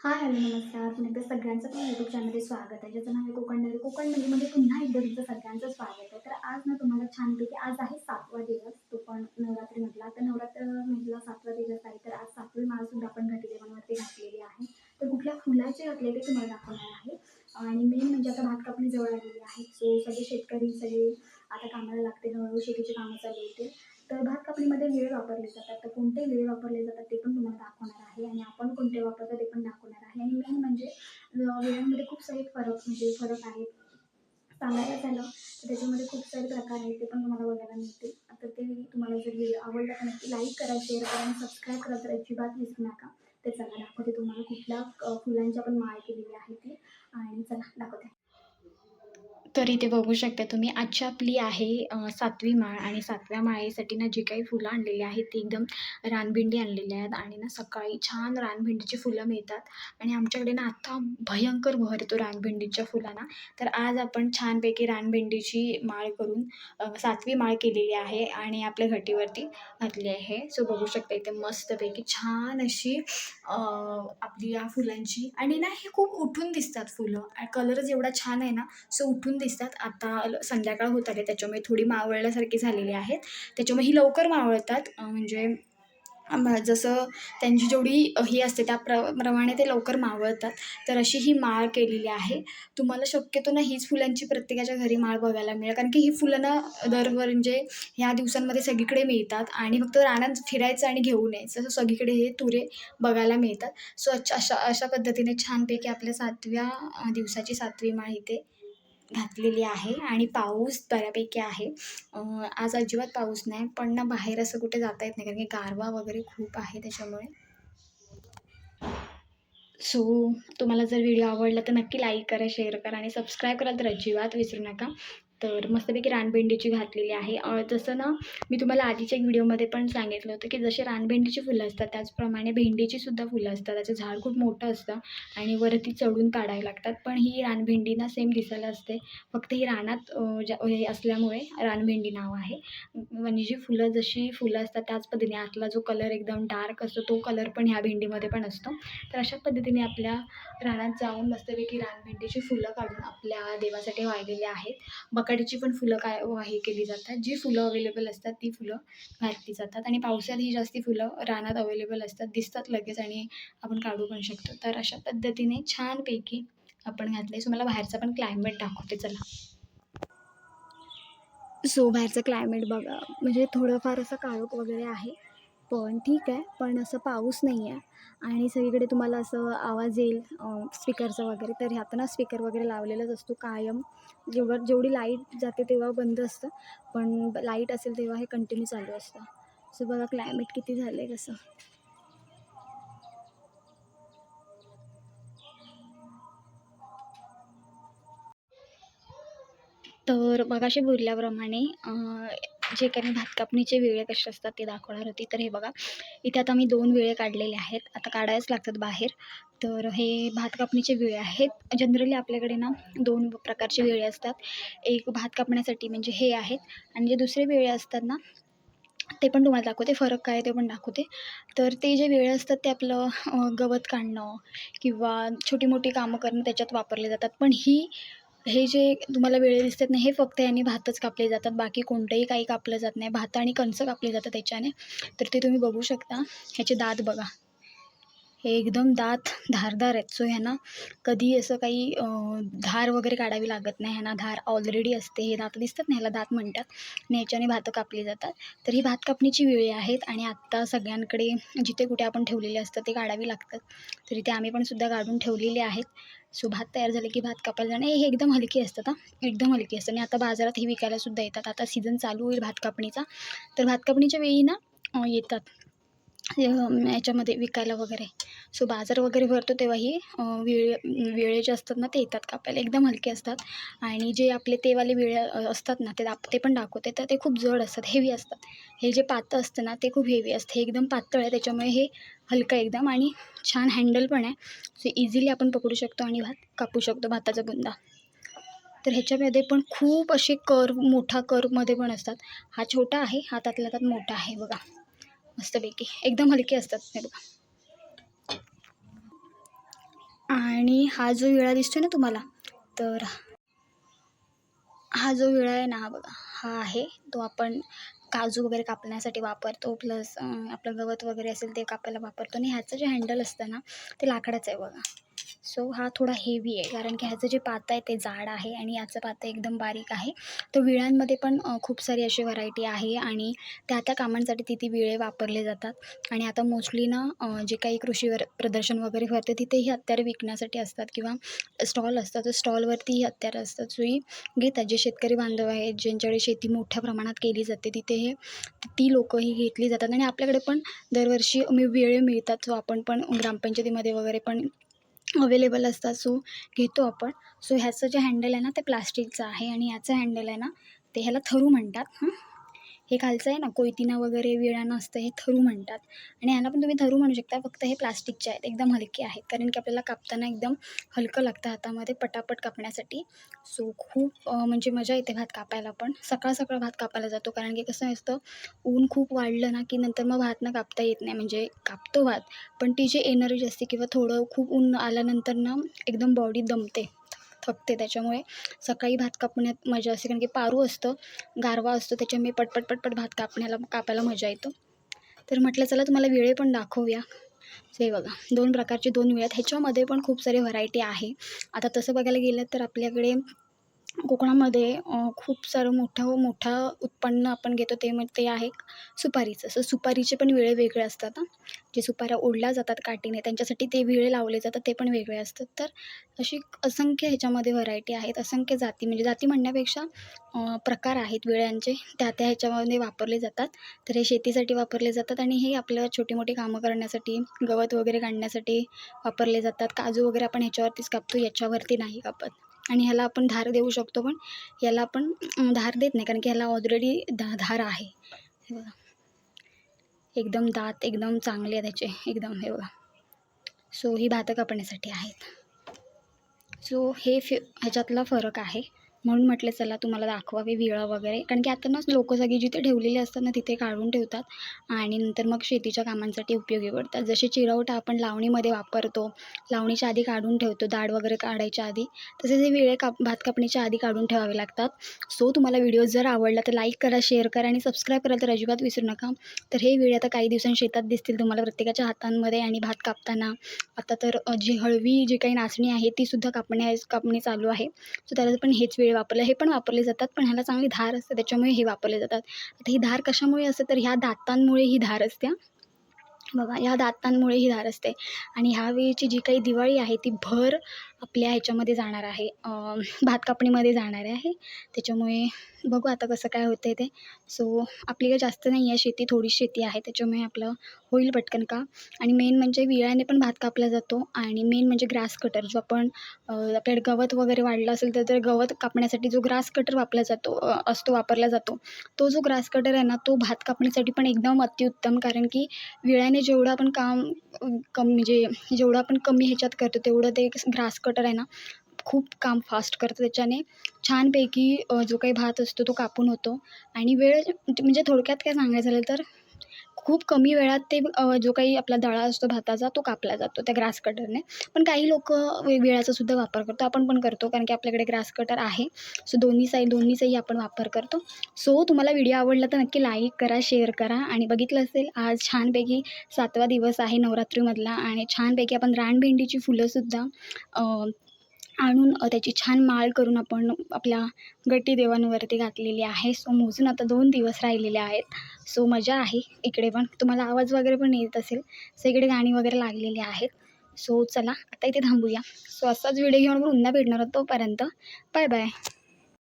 Hi hello नमस्कार. पुन्हा सगळ्यांचं पण यूट्यूब चॅनलमध्ये स्वागत आहे. ज्याचं नाव आहे कोकण नगरी कोकण नगरीमध्ये पुन्हा एकदा तुमचं सगळ्यांचं स्वागत आहे. तर आज ना तुम्हाला छानपैकी आज आहे सातवा दिवस. तो पण नवरात्री म्हटला. तर नवरात्र म्हटलं सातवा दिवस आहे. तर आज सातवी माळसुद्धा आपण घटीदेवांवरती घातलेली आहे. तर कुठल्या फुलाचे घातले ते तुम्हाला दाखवणार आहे. आणि मेन म्हणजे आता भात कापणी जवळ आलेली आहे. सो सगळे शेतकरी सगळे आता कामाला लागते. हळूहळू शेतीची कामं चालू होते तर भात कापणीमध्ये वेळ वापरले जातात. तर कोणते वेळ वापरले जातात ते पण तुम्हाला दाखवणार आहे आणि आपण कोणते वापरतो ते पण दाखवणार आहे. आणि मेन म्हणजे वेळांमध्ये खूप सारे फरक म्हणजे फरक आहेत. सांगायला झालं तर त्याच्यामध्ये खूप सारे प्रकार आहेत ते पण तुम्हाला बघायला मिळतील. आता ते तुम्हाला जर व्हिडिओ आवडला तर नक्की लाईक करा शेअर करा आणि सबस्क्राईब करा. तर अजिबात विसरू नका ते चला दाखवते तुम्हाला कुठल्या फुलांच्या पण माळ केलेली आहे ती. आणि चला दाखवते. तर इथे बघू शकता. तुम्ही आजची आपली आहे सातवी माळ आणि सातव्या माळेसाठी ना जी काही फुलं आणलेली आहेत ती एकदम रानभिंडी आणलेली आहेत आणि ना सकाळी छान रानभिंडीची फुलं मिळतात. आणि आमच्याकडे ना आत्ता भयंकर भर येतो रानभिंडीच्या फुलांना. तर आज आपण छानपैकी रानभिंडीची माळ करून सातवी माळ केलेली आहे आणि आपल्या घटीवरती घातली आहे. सो बघू शकता इथे मस्तपैकी छान अशी आपली या फुलांची. आणि ना हे खूप उठून दिसतात फुलं. कलरच एवढा छान आहे ना सो उठून दिसतात. दिसतात. आता संध्याकाळ होत आली त्याच्यामुळे थोडी मावळल्यासारखी झालेली आहेत. त्याच्यामुळे ही लवकर मावळतात. म्हणजे जसं त्यांची जेवढी ही असते त्या प्र प्रमाणे ते लवकर मावळतात. तर अशी ही माळ केलेली आहे. तुम्हाला शक्यतो ना हीच फुलांची प्रत्येकाच्या घरी माळ बघायला मिळेल. कारण की ही फुलं ना दरवर म्हणजे ह्या दिवसांमध्ये सगळीकडे मिळतात. आणि फक्त रानात फिरायचं आणि घेऊन यायचं. असं सगळीकडे हे तुरे बघायला मिळतात. सो अच्छा अशा अशा पद्धतीने छानपैकी आपल्या सातव्या दिवसाची सातवी माळ इथे घातलेली आहे आणि पाऊस बऱ्यापैकी आहे. आज अजिबात पाऊस नाही पण ना बाहेर असं कुठे जाता येत नाही कारण की गारवा वगैरे खूप आहे त्याच्यामुळे. सो तुम्हाला जर व्हिडिओ आवडला तर नक्की लाईक करा शेअर करा आणि सबस्क्राईब करा तर अजिबात विसरू नका. तर मस्तपैकी रानभेंडीची घातलेली आहे. जसं ना मी तुम्हाला आधीच्या एक व्हिडिओमध्ये पण सांगितलं होतं की जसे रानभेंडीची फुलं असतात त्याचप्रमाणे भेंडीची सुद्धा फुलं असतात. त्याचं झाड खूप मोठं असतं आणि वरती चढून काढायला लागतात. पण ही रानभेंडी ना सेम दिसायला असते. फक्त ही रानात ज्या हे असल्यामुळे रानभेंडी नाव आहे. म्हणजे जी फुलं जशी फुलं असतात त्याच पद्धतीने आतला जो कलर एकदम डार्क असतो तो कलर पण ह्या भेंडीमध्ये पण असतो. तर अशा पद्धतीने आपल्या रानात जाऊन मस्तपैकी रानभेंडीची फुलं काढून आपल्या देवासाठी वाहिलेली आहेत. बघ बकाटीची पण फुलं काय हे केली जातात. जी फुलं अवेलेबल असतात ती फुलं घातली जातात. आणि पावसात ही जास्ती फुलं रानात अवेलेबल असतात. दिसतात लगेच आणि आपण काढू पण शकतो. तर अशा पद्धतीने छानपैकी आपण घातले सो मला बाहेरचा पण क्लायमेट दाखवते. चला. सो बाहेरचं क्लायमेट बघा. म्हणजे थोडंफार असं काळोख वगैरे आहे. पण ठीक आहे पण असं पाऊस नाही आहे. आणि सगळीकडे तुम्हाला असं आवाज येईल स्पीकरचा वगैरे. तर ह्यात ना स्पीकर वगैरे लावलेलाच असतो कायम. जेव्हा जेवढी लाइट जाते तेव्हा बंद असतं. पण लाइट असेल तेव्हा हे कंटिन्यू चालू असतं. सो बघा क्लायमेट किती झालं आहे कसं. तर मगाशी बोलल्याप्रमाणे जे काही मी भात कापणीचे वेळे कसे असतात ते दाखवणार होती. तर हे बघा इथे आता मी दोन वेळे काढलेले आहेत. आता काढायच लागतात बाहेर. तर हे भात कापणीचे वेळे आहेत. जनरली आपल्याकडे ना दोन प्रकारचे वेळे असतात. एक भात कापण्यासाठी म्हणजे हे आहेत आणि जे दुसरे वेळे असतात ना ते पण तुम्हाला दाखवते. फरक काय ते पण दाखवते. तर ते जे वेळ असतात ते आपलं गवत काढणं किंवा छोटी मोठी कामं करणं त्याच्यात वापरले जातात. पण ही हे जे तुम्हाला वेळे दिसतात नाही हे फक्त यांनी भातच कापले जातात. बाकी कोणतंही काही कापलं जात नाही. भात आणि कणसं कापली जातात त्याच्याने. तर ते तुम्ही बघू शकता. ह्याचे दात बघा. हे एकदम दात धारदार आहेत. सो ह्यांना कधी असं काही धार वगैरे काढावी लागत नाही. ह्यांना धार ऑलरेडी असते. हे दात दिसतात ना ह्याला दात म्हणतात. आणि याच्याने भातं कापली जातात. तर ही भात कापणीची वेळी आहेत आणि आत्ता सगळ्यांकडे जिथे कुठे आपण ठेवलेले असतं ते काढावी लागतात. तर इथे आम्ही पण सुद्धा काढून ठेवलेले आहेत. सो भात तयार झाले की भात कापायला जाणं. हे एकदम हलकी असतात हां. एकदम हलकी असतात आणि आता बाजारात हे विकायलासुद्धा येतात. आता सीझन चालू होईल भात कापणीचा. तर भात कापणीच्या वेळी ना येतात. याच्यामध्ये विकायला वगैरे. सो बाजार वगैरे भरतो तेव्हाही विळे विळे जे असतात ना ते येतात कापायला. एकदम हलके असतात. आणि जे आपले तेवाले विळे असतात ना ते दाप ते पण दाखवते. तर ते खूप जड असतात हेवी असतात. हे जे पातळ असतं ना ते खूप हेवी असतं. हे एकदम पातळ आहे त्याच्यामुळे हे हलकं एकदम आणि छान हँडल पण आहे. सो इझिली आपण पकडू शकतो आणि भात कापू शकतो भाताचा बुंदा. तर ह्याच्यामध्ये पण खूप असे कर्व मोठा कर्वमध्ये पण असतात. हा छोटा आहे हातातल्या हातात त्यात मोठा आहे बघा. मस्तपैकी. एकदम हलके असतात हे बघा आणि हा जो विळा दिसतो ना तुम्हाला तर हा जो विळा आहे ना हा बघा हा आहे. तो आपण काजू वगैरे कापण्यासाठी वापरतो प्लस आपलं गवत वगैरे असेल ते कापायला वापरतो. आणि ह्याचं जे हँडल असतं ना ते लाकडाचं आहे बघा. सो हा थोडा हेवी आहे. कारण की ह्याचं जे पातं आहे ते जाड आहे आणि याचं पातं एकदम बारीक आहे. तर विळ्यांमध्ये पण खूप सारी अशी व्हरायटी आहे आणि त्या त्या कामांसाठी तिथे विळे वापरले जातात. आणि आता मोस्टली ना जे काही कृषीवर प्रदर्शन वगैरे भरते तिथे ही विकण्यासाठी असतात किंवा स्टॉल असतात. तर स्टॉलवरती ही हत्यारं असतात. सो ही घेतात. जे शेतकरी बांधव आहेत ज्यांच्याकडे शेती मोठ्या प्रमाणात केली जाते तिथे हे ती लोकं ही घेतली जातात. आणि आपल्याकडे पण दरवर्षी म्हणजे मी वेळे मिळतात. सो आपण पण ग्रामपंचायतीमध्ये वगैरे पण अवेलेबल असतात सो घेतो आपण. सो ह्याचं जे हँडल आहे ना ते प्लास्टिकचं आहे आणि ह्याचं हँडल आहे ना ते ह्याला थरू म्हणतात हे खालचं आहे ना कोयतीना वगैरे विळानं असतं हे थरू म्हणतात. आणि ह्याला पण तुम्ही थरू म्हणू शकता फक्त हे प्लास्टिकचे आहेत एकदम हलके आहेत. कारण की आपल्याला कापताना एकदम हलकं लागतं हातामध्ये पटापट कापण्यासाठी. सो खूप म्हणजे मजा येते भात कापायला पण. सकाळ सकाळ भात कापायला जातो. कारण की कसं असतं ऊन खूप वाढलं ना की नंतर मग भात ना कापता येत नाही. म्हणजे कापतो भात पण ती जी एनर्जी असते किंवा थोडं खूप ऊन आल्यानंतर ना एकदम बॉडी दमते. फक्त त्याच्यामुळे. सकाळी भात कापण्यात मजा असते कारण की पारू असतं गारवा असतो त्याच्यामुळे पटपट पटपट भात कापण्याला कापायला मजा येतो. तर म्हटलं चला तुम्हाला वेळे पण दाखवूया. हे बघा दोन प्रकारचे दोन वेळ आहेत ह्याच्यामध्ये पण खूप सारी व्हरायटी आहे. आता तसं बघायला गेलं तर आपल्याकडे कोकणामध्ये खूप सारं मोठं मोठं उत्पन्न आपण घेतो ते मग ते आहे सुपारीचं. सो सुपारीचे पण विळे वेगळे असतात जे सुपाऱ्या ओढल्या जातात काठीने त्यांच्यासाठी ते विळे लावले जातात ते पण वेगळे असतात. तर अशी असंख्य ह्याच्यामध्ये व्हरायटी आहेत असंख्य जाती म्हणजे जाती म्हणण्यापेक्षा प्रकार आहेत विळ्यांचे. त्या त्या ह्याच्यामध्ये वापरले जातात. तर हे शेतीसाठी वापरले जातात आणि हे आपलं छोटी मोठी कामं करण्यासाठी गवत वगैरे काढण्यासाठी वापरले जातात. काजू वगैरे आपण ह्याच्यावरतीच कापतो याच्यावरती नाही कापत. आणि ह्याला आपण धार देऊ शकतो पण याला आपण धार देत नाही कारण की ह्याला ऑलरेडी धा धार आहे. हे बघा. एकदम दात एकदम चांगले आहे त्याचे एकदम हे बघा. सो ही भातं कापण्यासाठी आहेत. सो हे फि ह्याच्यातला फरक आहे. म्हणून म्हटलं चला तुम्हाला दाखवावे विळा वगैरे. कारण की आता ना लोकं सगळी जिथे ठेवलेली असतात ना तिथे काढून ठेवतात. आणि नंतर मग शेतीच्या कामांसाठी उपयोगी पडतात. जसे चिरवटा आपण लावणीमध्ये वापरतो लावणीच्या आधी काढून ठेवतो दाढ वगैरे काढायच्या आधी तसेच हे विळे काप भात कापणीच्या आधी काढून ठेवावे लागतात. सो तुम्हाला व्हिडिओ जर आवडला तर लाईक करा शेअर करा आणि सबस्क्राईब करा तर अजिबात विसरू नका. तर हे विळे आता काही दिवसांनी शेतात दिसतील तुम्हाला प्रत्येकाच्या हातांमध्ये आणि भात कापताना. आता तर जी हळवी जी काही नाचणी आहे ती सुद्धा कापण्या कापणी चालू आहे. सो त्याला पण हेच वेळ वापरलं हे पण वापरले जातात पण ह्याला चांगली धार असते त्याच्यामुळे हे वापरले जातात. आता ही धार कशामुळे असते? तर ह्या दातांमुळे ही धार असते बघा ह्या दातांमुळे ही धार असते. आणि ह्यावेळीची जी काही दिवाळी आहे ती भर आपल्या ह्याच्यामध्ये जाणार आहे. भात कापणीमध्ये जाणार आहे. त्याच्यामुळे बघू आता कसं काय होतं आहे ते. सो आपली काही जास्त नाही आहे शेती थोडी शेती आहे. त्याच्यामुळे आपलं होईल पटकन का? आणि मेन म्हणजे विळ्याने पण भात कापला जातो. आणि मेन म्हणजे ग्रास कटर जो आपण आपल्याकडे गवत वगैरे वाढलं असेल तर ते गवत कापण्यासाठी जो ग्रास कटर वापरला जातो असतो वापरला जातो. तो जो ग्रास कटर आहे ना तो भात कापण्यासाठी पण एकदम अतिउत्तम कारण की विळ्याने जेवढं आपण काम कम म्हणजे जेवढं आपण कमी ह्याच्यात करतो तेवढं ते ग्रास कटर आहे ना खूप काम फास्ट करतं. त्याच्याने छानपैकी जो काही भात असतो तो कापून होतो. आणि वेळ म्हणजे थोडक्यात काय सांगायचं झालं तर खूप कमी वेळात ते जो काही आपला दळा असतो भाताचा तो कापला जातो त्या ग्रास कटरने पण काही लोक वेळाचा वापर करतो. आपण पण करतो कारण की आपल्याकडे ग्रास कटर आहे. सो दोन्ही साईड दोन्हीचाही आपण वापर करतो. सो तुम्हाला व्हिडिओ आवडला तर नक्की लाईक करा शेअर करा. आणि बघितलं असेल आज छानपैकी सातवा दिवस आहे नवरात्रीमधला. आणि छानपैकी आपण रानभेंडीची फुलंसुद्धा आणून त्याची छान माळ करून आपण आपल्या गट्टी देवांवरती घातलेली आहे. सो मोजून आता दोन दिवस राहिलेले आहेत. सो मजा आहे इकडे पण. तुम्हाला आवाज वगैरे पण येत असेल. सो इकडे गाणी वगैरे लागलेली आहेत. सो चला आता इथे थांबूया. सो असाच व्हिडिओ घेऊन आपण पुन्हा भेटणार आहोत तोपर्यंत. Bye bye.